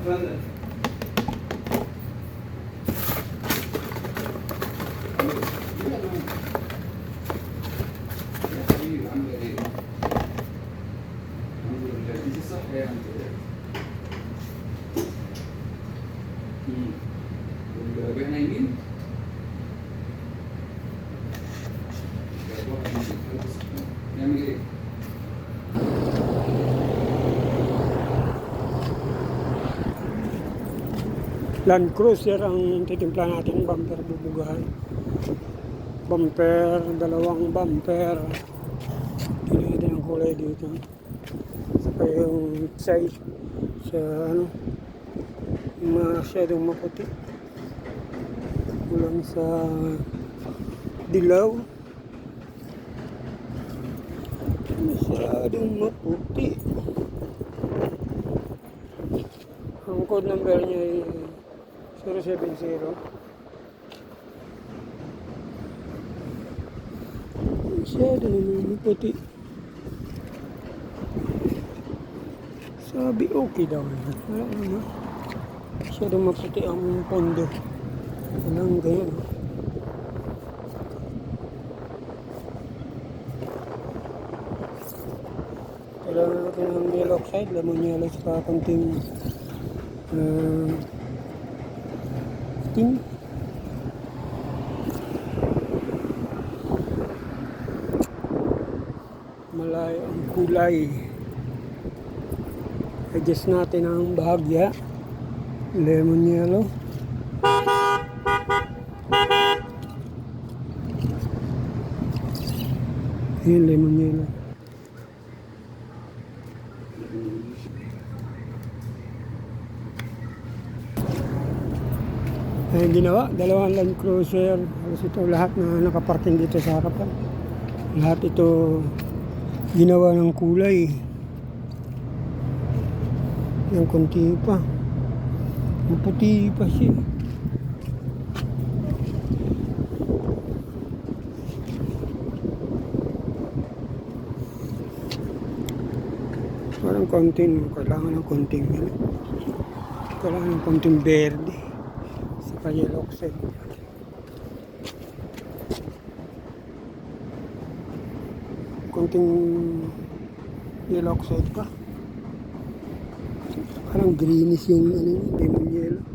efendim Land Cruiser ang titimpla natin bumper bubugahan. Bumper, dalawang bumper. Natin ang kulay dito. Saka yung side sa ano, masyadong maputi. Kulang sa dilaw. Masyadong maputi. Ang code number niya ay 070. Masyado naman maputi. Sabi okay daw. Wala naman. Masyado maputi ang pondo. Walang ganyan. Kailangan natin ng yellow oxide, lemon yellow, saka konting uh, ting. Malay ang kulay. Adjust natin ang bahagya. Lemon yellow. Ayan, lemon yellow. Ayan ginawa, dalawang Land Cruiser. Halos ito lahat na nakaparking dito sa harapan. Lahat ito ginawa ng kulay. Yung konti pa. Maputi pa siya. Parang konting, kailangan ng konting, ano, kailangan ng konting berde sa yellow oxide. Konting yellow oxide pa. Parang greenish yung ano, lemon yellow.